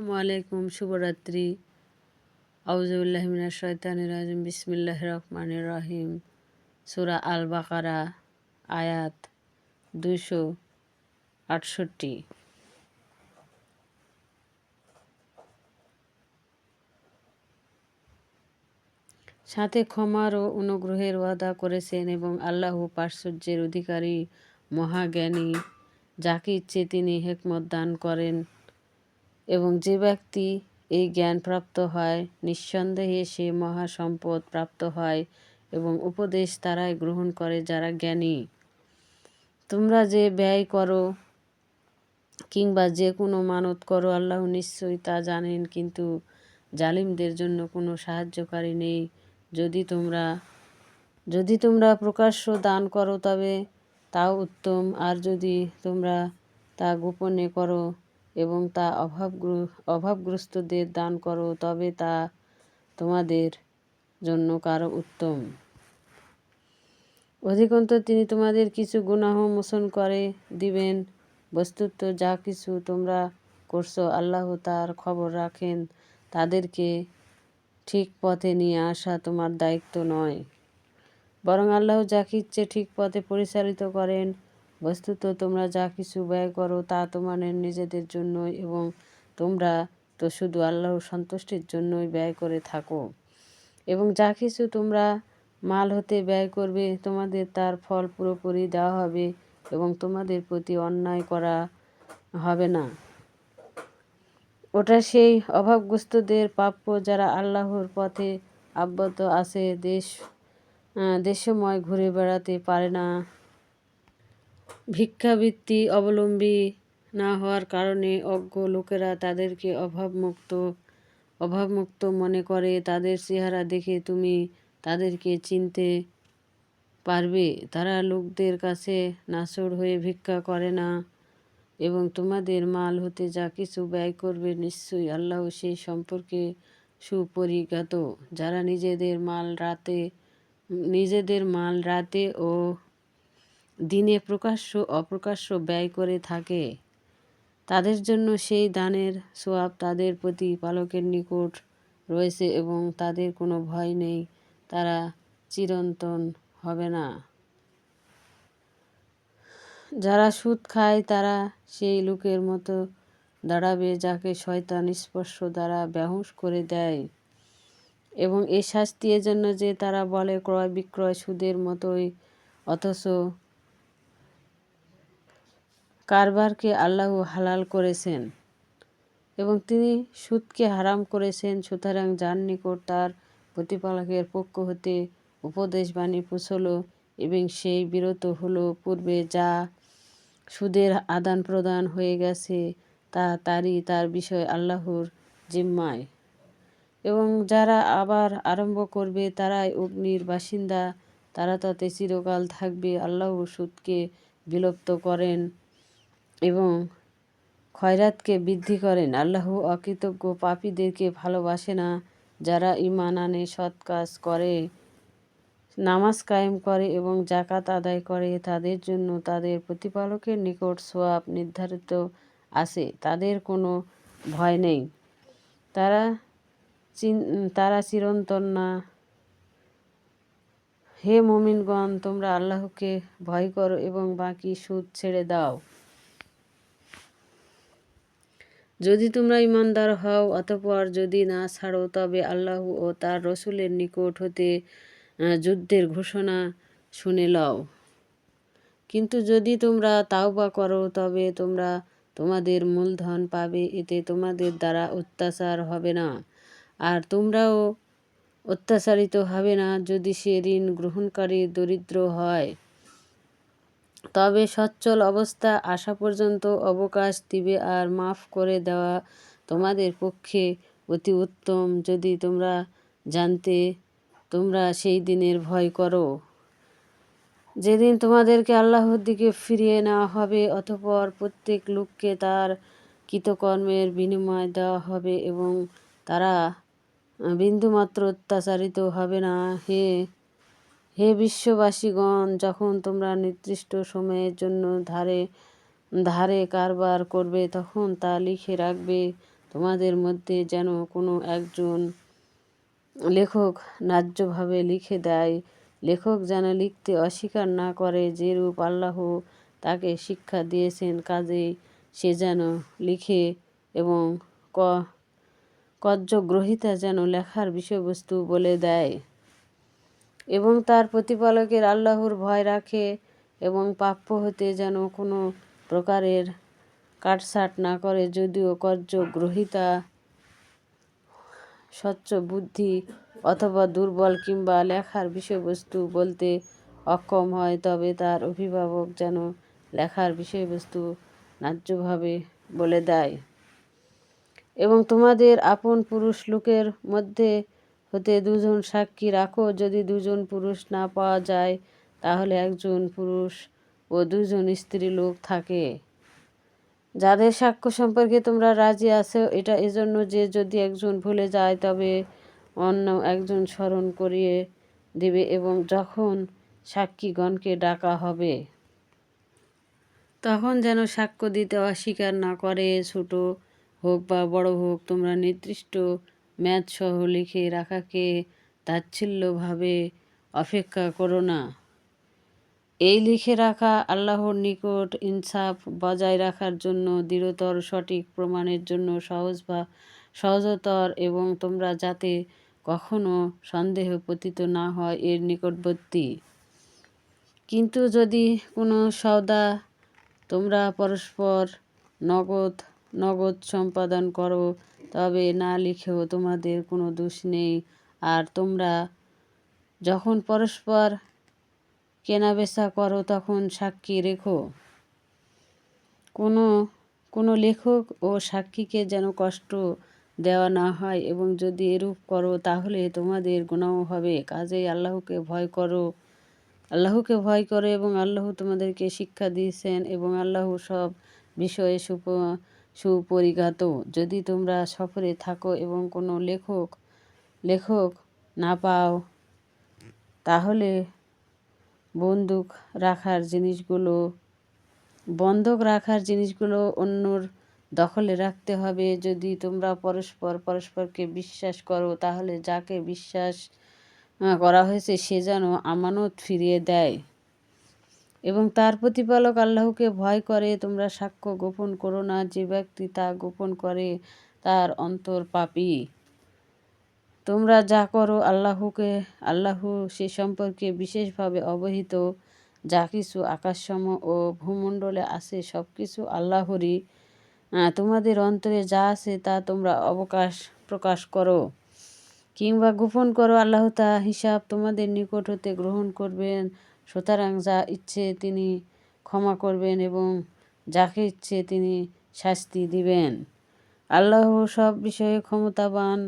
আসসালামু আলাইকুম, শুভরাত্রি। আউজুবিল্লাহমিনা শয়তানির রাজিম বিসমিল্লাহ রহমান রহিম। সুরা আল বাকারা আয়াত দুশো আটষট্টি। সাথে ক্ষমার ও অনুগ্রহের ওয়াদা করেছেন এবং আল্লাহ পার্শ্বর্যের অধিকারী, মহাজ্ঞানী, যাকে ইচ্ছে তিনি হেকমত দান করেন। এবং যে ব্যক্তি এই জ্ঞান প্রাপ্ত হয়, নিঃসন্দেহে সে মহাসম্পদ প্রাপ্ত হয় এবং উপদেশ তারাই গ্রহণ করে যারা জ্ঞানী। তোমরা যে ব্যয় করো কিংবা যে কোনো মানত করো, আল্লাহ নিশ্চয়ই তা জানেন, কিন্তু জালিমদের জন্য কোনো সাহায্যকারী নেই। যদি তোমরা যদি তোমরা প্রকাশ্য দান করো, তবে তাও উত্তম, আর যদি তোমরা তা গোপনে করো এবং তা অভাব অভাবগ্রস্তদের দান করো, তবে তা তোমাদের জন্য কারও উত্তম। অধিকন্ত তিনি তোমাদের কিছু গুনাহ মোচন করে দিবেন। বস্তুত যা কিছু তোমরা করছ, আল্লাহ তার খবর রাখেন। তাদেরকে ঠিক পথে নিয়ে আসা তোমার দায়িত্ব নয়। বরং আল্লাহ যাকে ইচ্ছে ঠিক পথে পরিচালিত করেন বস্তুত তোমরা যা কিছু ব্যয় করো তা তোমাদের নিজেদের জন্যই এবং তোমরা তো শুধু আল্লাহর সন্তুষ্টির জন্যই ব্যয় করে থাকো। এবং যা কিছু তোমরা মাল হতে ব্যয় করবে, তোমাদের তার ফল পুরোপুরি দেওয়া হবে এবং তোমাদের প্রতি অন্যায় করা হবে না। ওটা সেই অভাবগ্রস্তদের প্রাপ্য যারা আল্লাহর পথে আবদ্ধ আছে, দেশ দেশময় ঘুরে বেড়াতে পারে না। ভিক্ষাবৃত্তি অবলম্বী না হওয়ার কারণে অজ্ঞ লোকেরা তাদেরকে অভাবমুক্ত অভাবমুক্ত মনে করে। তাদের চেহারা দেখে তুমি তাদেরকে চিনতে পারবে। তারা লোকদের কাছে নাসর হয়ে ভিক্ষা করে না এবং তোমাদের মাল হতে যা কিছু ব্যয় করবে নিশ্চয়ই আল্লাহ সেই সম্পর্কে সুপরিজ্ঞাত। যারা নিজেদের মাল রাতে, নিজেদের মাল রাতে ও দিনে প্রকাশ্য, অপ্রকাশ্য ব্যয় করে থাকে। তাদের জন্য সেই দানের সোয়াব তাদের প্রতি পালকের নিকট রয়েছে এবং তাদের কোনো ভয় নেই, তারা চিরন্তন হবে না। যারা সুদ খায়, তারা সেই লোকের মতো দাঁড়াবে যাকে শয়তান স্পর্শ দ্বারা ব্যাহুস করে দেয়। এবং এই শাস্তি জন্য যে তারা বলে ক্রয় বিক্রয় সুদের মতোই, অথচ কারবারকে আল্লাহ হালাল করেছেন এবং তিনি সুদকে হারাম করেছেন। সুতরাং যার নিকট তার প্রতিপালকের পক্ষ হতে উপদেশ, বাণী পুষল এবং সেই বিরত হলো। পূর্বে যা সুদের আদান প্রদান হয়ে গেছে, তা তারই তার বিষয় আল্লাহর জিম্মায়। এবং যারা আবার আরম্ভ করবে, তারাই অগ্নির বাসিন্দা। তারা তাতে চিরকাল থাকবে। আল্লাহ সুদকে বিলুপ্ত করেন। এবং খয়রাতকে বৃদ্ধি করেন। আল্লাহ অকৃতজ্ঞ পাপীদেরকে ভালোবাসে না। যারা ইমান আনে, সৎ কাজ করে, নামাজ কায়েম করে এবং জাকাত আদায় করে, তাদের জন্য তাদের প্রতিপালকের নিকট সোয়াব নির্ধারিত আছে। তাদের কোনো ভয় নেই। তারা তারা চিরন্তন না। হে মমিনগণ, তোমরা আল্লাহকে ভয় করো এবং বাকি সুদ ছেড়ে দাও। যদি তোমরা ইমানদার হও, অতপর যদি না ছাড়ো, তবে আল্লাহ ও তার রসুলের নিকট হতে যুদ্ধের ঘোষণা শুনে লও। কিন্তু যদি তোমরা তাওবা করো, তবে তোমরা তোমাদের মূলধন পাবে, এতে তোমাদের দ্বারা অত্যাচার হবে না। আর তোমরাও অত্যাচারিত হবে না যদি সে ঋণ গ্রহণকারী দরিদ্র হয়। তবে সচ্ছল অবস্থা আসা পর্যন্ত অবকাশ দিবে আর মাফ করে দেওয়া তোমাদের পক্ষে অতি উত্তম। যদি তোমরা জানতে তোমরা সেই দিনের ভয় করো। যেদিন তোমাদেরকে আল্লাহর দিকে ফিরিয়ে নেওয়া হবে, অতপর প্রত্যেক লোককে তার কৃতকর্মের বিনিময় দেওয়া হবে এবং তারা বিন্দুমাত্র অত্যাচারিত হবে না। হে হে বিশ্ববাসীগণ, যখন তোমরা নির্দিষ্ট সময়ের জন্য ধারে ধারে কারবার করবে, তখন তা লিখে রাখবে। তোমাদের মধ্যে যেন কোনো একজন লেখক ন্যায্যভাবে লিখে দেয়। লেখক যেন লিখতে অস্বীকার না করে, যেরূপ আল্লাহ তাকে শিক্ষা দিয়েছেন কাজেই সে যেন লিখে এবং ক, কর্যগ্রহিতা যেন লেখার বিষয়বস্তু বলে দেয়। এবং তার প্রতিপালকের আল্লাহর ভয় রাখে এবং প্রাপ্য হতে যেন কোনো প্রকারের কাটসাট না করে, যদিও কর্যগ্রহিতা স্বচ্ছ বুদ্ধি অথবা দুর্বল কিংবা লেখার বিষয়বস্তু বলতে অক্ষম হয়, তবে তার অভিভাবক যেন লেখার বিষয়বস্তু ন্যায্যভাবে বলে দেয়। এবং তোমাদের আপন পুরুষ লোকের মধ্যে হতে দুজন সাক্ষী রাখো। যদি দুজন পুরুষ না পাওয়া যায়, তাহলে একজন পুরুষ ও দুজন স্ত্রী লোক থাকে। যাদের সাক্ষ্য সম্পর্কে তোমরা রাজি আছো, এটা এজন্য যে যদি একজন ভুলে যায়, তবে অন্য একজন স্মরণ করিয়ে দেবে এবং যখন সাক্ষীগণকে ডাকা হবে, তখন যেন সাক্ষ্য দিতে অস্বীকার না করে। ছোট হোক বা বড় হোক, তোমরা নির্দিষ্ট ম্যাচসহ লিখে রাখাকে তাচ্ছিল্যভাবে অপেক্ষা করো না। এই লিখে রাখা আল্লাহর নিকট ইনসাফ বজায় রাখার জন্য দৃঢ়তর, সঠিক প্রমাণের জন্য সহজ বা সহজতর এবং তোমরা যাতে কখনো সন্দেহ পতিত না হয় এর নিকটবর্তী। কিন্তু যদি কোনো সওদা তোমরা পরস্পর নগদ নগদ সম্পাদন করো তবে না লিখেও তোমাদের কোনো দোষ নেই। আর তোমরা যখন পরস্পর কেনাবেচা করো, তখন সাক্ষী রেখো। কোনো কোনো লেখক ও সাক্ষীকে যেন কষ্ট দেওয়া না হয় এবং যদি এরূপ করো, তাহলে তোমাদের গুণাও হবে। কাজেই আল্লাহকে ভয় করো, আল্লাহকে ভয় করো এবং আল্লাহ তোমাদেরকে শিক্ষা দিয়েছেন এবং আল্লাহ সব বিষয়ে সুপ সুপরিজ্ঞাত। যদি তোমরা সফরে থাকো এবং কোনো লেখক লেখক না পাও, তাহলে বন্দুক রাখার জিনিসগুলো বন্ধক রাখার জিনিসগুলো অন্যর দখলে রাখতে হবে। যদি তোমরা পরস্পর, পরস্পরকে বিশ্বাস করো, তাহলে যাকে বিশ্বাস করা হয়েছে সে যেন আমানত ফিরিয়ে দেয়। এবং তার প্রতিপালক আল্লাহকে ভয় করে, তোমরা সাক্ষ্য গোপন করো না, যে ব্যক্তি তা গোপন করে, তার অন্তর পাপি। তোমরা যা করো, আল্লাহকে, আল্লাহ সে সম্পর্কে বিশেষভাবে অবহিত। যা কিছু আকাশসম ও ভূমণ্ডলে আছে সব কিছু আল্লাহরই তোমাদের অন্তরে যা আছে, তা তোমরা অবকাশ প্রকাশ করো। কিংবা গোপন করো, আল্লাহ তা হিসাব তোমাদের নিকট হতে গ্রহণ করবেন। সুতরাং যা ইচ্ছে তিনি ক্ষমা করবেন এবং যাকে ইচ্ছে তিনি শাস্তি দিবেন। আল্লাহ সব বিষয়ে ক্ষমতাবান